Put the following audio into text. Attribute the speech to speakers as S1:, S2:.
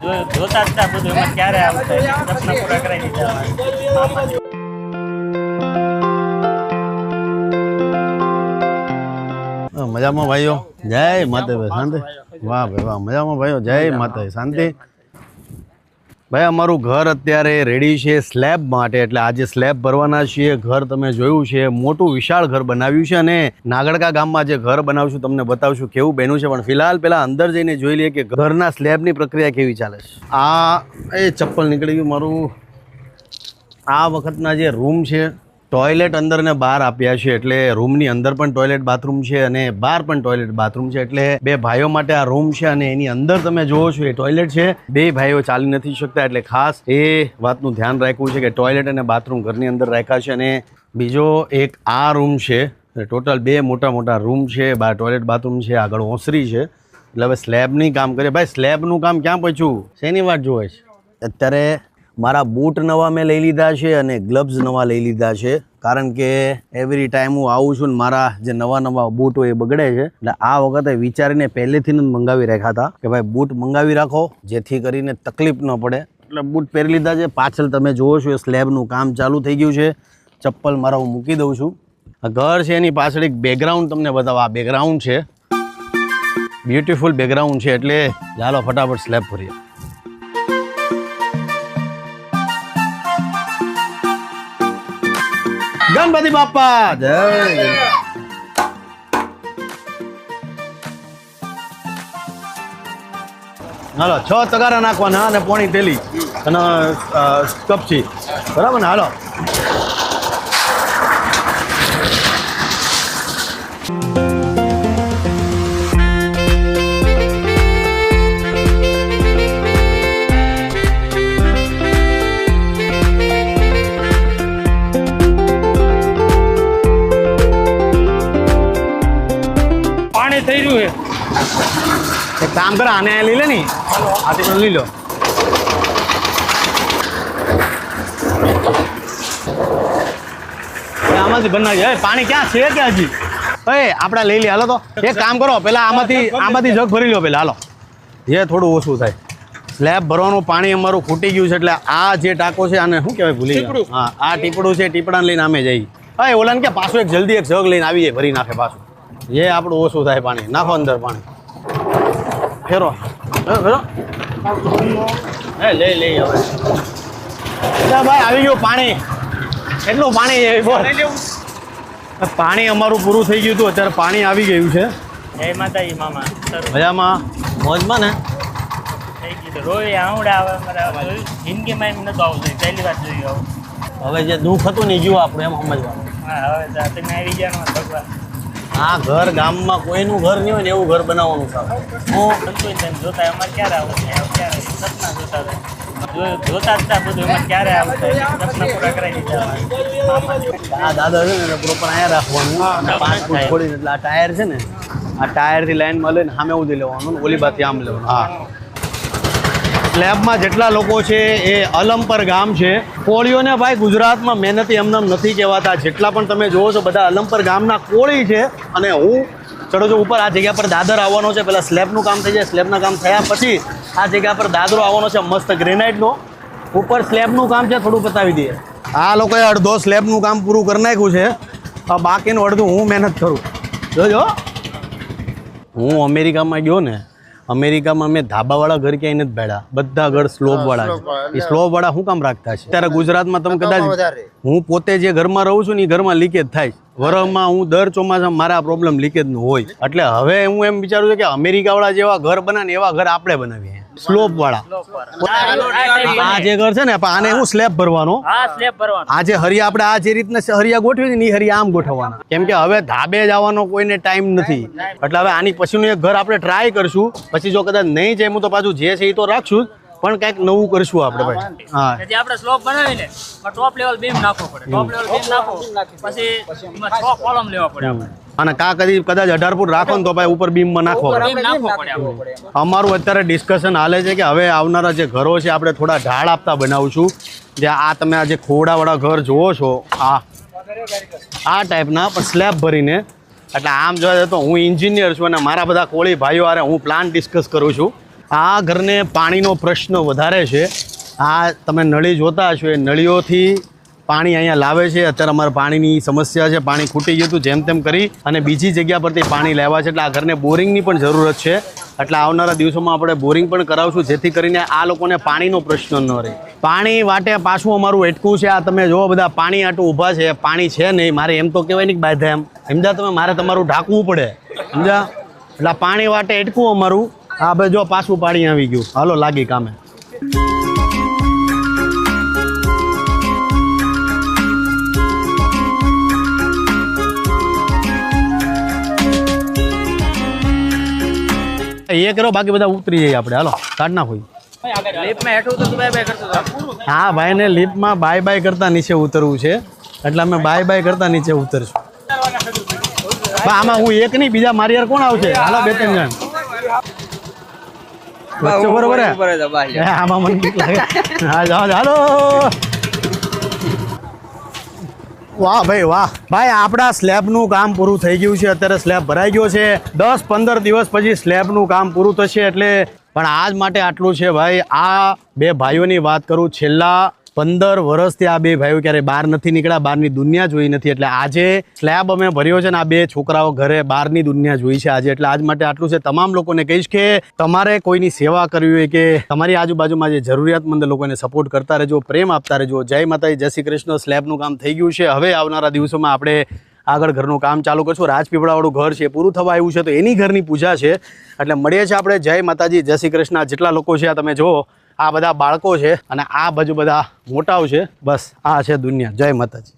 S1: જો- જોતા જ બધું એમાં ક્યારે આવશે? સપના પૂરા કરાવી દીધા
S2: મજામાં ભાઈઓ? જય માતા શાંતિ? વાહ ભાઈ વાહ મજામાં ભાઈઓ જય માતા શાંતિ? ભાઈ, અમારું ઘર અત્યારે રેડી છે સ્લેબ માટે. એટલે આજે સ્લેબ ભરવાના છીએ. ઘર તમે જોયું છે. મોટું વિશાળ ઘર બનાવ્યું છે અને નાગડકા ગામમાં જે ઘર બનાવશું તમને બતાવશું કેવું બન્યું છે. પણ ફિલહાલ પેલા અંદર જઈને જોઈ લઈએ કે ઘરના સ્લેબની પ્રક્રિયા કેવી ચાલે છે. આ, એ ચપ્પલ નીકળી ગયું મારું. આ વખતના જે રૂમ છે ટોયલેટ અંદર ને બહાર આપ્યા છે એટલે રૂમની અંદર પણ ટોયલેટ બાથરૂમ છે અને બહાર પણ ટોયલેટ બાથરૂમ છે એટલે બે ભાઈઓ માટે આ રૂમ છે અને એની અંદર તમે જોવો છો એ ટોયલેટ છે. બે ભાઈઓ ચાલી નથી શકતા એટલે ખાસ એ વાતનું ધ્યાન રાખવું છે કે ટોયલેટ અને બાથરૂમ ઘરની અંદર રાખ્યા છે અને બીજો એક આ રૂમ છે. ટોટલ બે મોટા મોટા રૂમ છે, બહાર ટોયલેટ બાથરૂમ છે, આગળ ઓસરી છે. એટલે હવે સ્લેબની કામ કરીએ. ભાઈ, સ્લેબનું કામ ક્યાં પહોંચ્યું? શેની વાત જોવે છે? અત્યારે મારા બૂટ નવા મેં લઈ લીધા છે અને ગ્લવ્સ નવા લઈ લીધા છે. કારણ કે એવરી ટાઈમ હું આવું છું ને મારા જે નવા નવા બૂટ હોય એ બગડે છે, એટલે આ વખતે વિચારીને પહેલેથી જ મંગાવી રાખ્યા હતા કે ભાઈ બૂટ મંગાવી રાખો, જેથી કરીને તકલીફ ન પડે. એટલે બૂટ પહેરી લીધા છે. પાછળ તમે જુઓ છો, એ સ્લેબનું કામ ચાલુ થઈ ગયું છે. ચપ્પલ મારા હું મૂકી દઉં છું. આ ઘર છે એની પાછળ એક બેકગ્રાઉન્ડ તમને બતાવો. આ બેકગ્રાઉન્ડ છે. બ્યુટીફુલ બેકગ્રાઉન્ડ છે, એટલે ચાલો ફટાફટ સ્લેબ ભરીએ ગણપતિ બાપા, જય હાલો, છ તગારા નાખવાના અને પોણી તેલી અને કપચી. બરાબર ને? હાલો. ની. આથી પણ લઈ લો. આમાંથી બનાવી હવે પાણી ક્યાં છે કે હજી? એ આપણે લઈ લે. હાલો તો. એક કામ કરો. પેલા આમાંથી આમાંથી જગ ભરી લો પેલા. હાલો. જે થોડું ઓછું થાય. સ્લેબ ભરવાનું પાણી અમારું ખૂટી ગયું છે એટલે આ જે ટાંકો છે આને શું કહેવાય ભૂલી ગયો? હા આ ટીપડું છે. ટીપડાને લઈને અમે જઈ. હા એ ઓલાને કે પાછું એક જલ્દી એક જગ લઈને આવી જાય. ભરી નાખે પાછું. જે આપણું ઓછું થાય પાણી. નાખો અંદર પાણી. ફેરો હે, ફેરો હે લઈ લઈ હવે. ભાઈ આવી ગયું પાણી. કેટલું પાણી છે? બોલ. પાણી અમારું પૂરું થઈ ગયું હતું. અત્યારે પાણી આવી ગયું છે.
S1: જય માતાજી મામા.
S2: મજામાં? મોજમાં ને?
S1: રોય આવડે આવે જિંદગીમાં એમ નતું આવતું. પહેલી વાર જોયું
S2: હવે જે દુઃખ હતું ને ગયું આપણે એમ સમજવાનું.
S1: હા હવે તમે આવી ગયા ભગવાન.
S2: આ ઘર ગામમાં કોઈનું ઘર નહીં હોય ને એવું ઘર બનાવવાનું સારું હું
S1: તેમ જોતા અમારે ક્યારે આવું છે ક્યારે? સપના જોતા હતા જોતા હતા બધું એમાં ક્યારે આવશે સપના પૂરા કરાવી દીધા
S2: આ દાદા છે ને પ્રોપર અહીંયા રાખવાનું. પાંચ ફૂટ છોડીને એટલે આ ટાયર છે ને આ ટાયરથી લાઈનમાં લઈને સામે ઉધી લેવાનું ઓલી બાજુથી આમ લેવાનું. હા. સ્લેબમાં જેટલા લોકો છે એ અલમપર ગામ છે. કોળીઓને ભાઈ ગુજરાતમાં મહેનતી એમનેમ નથી કહેવાતા. જેટલા પણ તમે જોવો છો બધા અલમપર ગામના કોળી છે. અને હું ચડો છું ઉપર, આ જગ્યા પર દાદર આવવાનો છે. પહેલાં સ્લેબનું કામ થઈ જાય, સ્લેબના કામ થયા પછી આ જગ્યા પર દાદરો આવવાનો છે, મસ્ત ગ્રેનાઇટનો. ઉપર સ્લેબનું કામ છે, થોડું બતાવી દઈએ. આ લોકોએ અડધો સ્લેબનું કામ પૂરું કરી નાખ્યું છે. બાકીનું અડધું હું મહેનત કરું. જોજો. હું અમેરિકામાં ગયો ને અમેરિકામાં મેં ધાબાવાળા ઘર ક્યાંય નથી ભેળા બધા ઘર સ્લોપવાળા છે. એ સ્લોપવાળા શું કામ રાખતા છે? ત્યારે ગુજરાતમાં તમે કદાચ હું પોતે જે ઘરમાં રહું છું ને એ ઘરમાં લીકેજ થાય વરહમાં હું દર ચોમાસામાં મારા પ્રોબ્લેમ લીકેજનું હોય. એટલે હવે હું એમ વિચારું છું કે અમેરિકાવાળા જેવા ઘર બનાવે ને એવા ઘર આપણે બનાવીએ. સ્લોપવાળા. આ જે ઘર છે ને આને હું સ્લેબ ભરવાનો.
S1: આજે
S2: આ જે હરિયા આપણે આ જે રીતના હરિયા ગોઠવી ને એ હરિયા આમ ગોઠવવાના. કેમ કે હવે ધાબે જવાનો કોઈને ટાઈમ નથી. એટલે હવે આની પછીનું એક ઘર આપણે ટ્રાય કરશું. પછી જો કદાચ નહીં જાય હું તો પાછું જે છે એ તો રાખશું પણ કંઈક નવું કરશું આપણે ભાઈ. હા.
S1: જે આપણે સ્લોપ બનાવીને ટોપ લેવલ બીમ નાખવો પડે. ટોપ લેવલ બીમ નાખો. પછી છ કોલમ લેવા પડે. આપણે
S2: અને કા કદી કદાચ અઢાર ફૂટ રાખો ને તો ભાઈ ઉપર બીમમાં નાખવો પડે અમારું અત્યારે ડિસ્કશન હાલે છે કે હવે આવનારા જે ઘરો છે આપણે થોડા ઢાળ આપતા બનાવશું. જે આ તમે આ જે ખોડાવાળા ઘર જુઓ છો આ આ ટાઈપના પણ સ્લેબ ભરીને. એટલે આમ જોવા તો હું એન્જિનિયર છું અને મારા બધા કોળી ભાઈઓ હારે હું પ્લાન ડિસ્કસ કરું છું. આ ઘરને પાણીનો પ્રશ્ન વધારે છે. આ તમે નળી જોતા હશો એ નળીઓથી પાણી અહીંયા લાવે છે. અત્યારે અમારે પાણીની સમસ્યા છે. પાણી ખૂટી ગયું હતું જેમ તેમ કરી અને બીજી જગ્યા પરથી પાણી લેવા છે. એટલે આ ઘરને બોરિંગની પણ જરૂરત છે. એટલે આવનારા દિવસોમાં આપણે બોરિંગ પણ કરાવશું, જેથી કરીને આ લોકોને પાણીનો પ્રશ્ન ન રહે. પાણી વાટે પાછું અમારું એટકું છે. આ તમે જુઓ બધા પાણી આટું ઊભા છે. પાણી છે નહીં. મારે એમ તો કહેવાય નહીં બાધા એમ. સમજા તમે? મારે તમારું ઢાંકવું પડે. સમજા એટલે પાણી વાટે એટકું અમારું. આ ભાઈ જો પાછું પાણી આવી ગયું. હાલો, લાગી કામે. એ કરો બાકી બધા ઉતરી જઈએ આપણે. હાલો કાઢ નાખો. હા ભાઈને લિફ્ટમાં બાય બાય કરતા નીચે ઉતરવું છે. એટલે અમે બાય બાય કરતા નીચે ઉતરશું. આમાં હું એક નહીં બીજા મારી યાર કોણ આવશે? હાલો બે ત્રણ જણ. વચ્ચે બરોબર આમાં મને લાગે. હા હાલો. વાહ ભાઈ વાહ. ભાઈ, આપણા સ્લેબનું કામ પૂરું થઈ ગયું છે. અત્યારે સ્લેબ ભરાઈ ગયો છે. દસ પંદર દિવસ પછી સ્લેબનું કામ પૂરું થશે એટલે પણ આજ માટે આટલું છે ભાઈ. આ બે ભાઈઓની વાત કરું, છેલ્લા પંદર વર્ષથી આ બે ભાઈઓ ક્યારે બહાર નથી નીકળ્યા, બહારની દુનિયા જોઈ નથી. એટલે આજે સ્લેબ અમે ભર્યો છે ને આ બે છોકરાઓ ઘરે બહારની દુનિયા જોઈ છે આજે. એટલે આજ માટે આટલું છે. તમામ લોકોને કહીશ કે તમારે કોઈની સેવા કરવી હોય કે તમારી આજુબાજુમાં જે જરૂરિયાતમંદ લોકોને સપોર્ટ કરતા રહેજો, પ્રેમ આપતા રહેજો. જય માતાજી, જય શ્રી કૃષ્ણ. સ્લેબનું કામ થઈ ગયું છે. હવે આવનારા દિવસોમાં આપણે આગળ ઘરનું કામ ચાલુ કરશું. રાજપીપળાવાળું ઘર છે પૂરું થવા આવ્યું છે. તો એની ઘરની પૂજા છે. એટલે મળીએ છીએ આપણે. જય માતાજી, જય શ્રી કૃષ્ણ. જેટલા લોકો છે, આ તમે જુઓ આ બધા બાળકો છે અને આ બાજુ બધા મોટાઓ છે. બસ આ છે દુનિયા. જય માતાજી.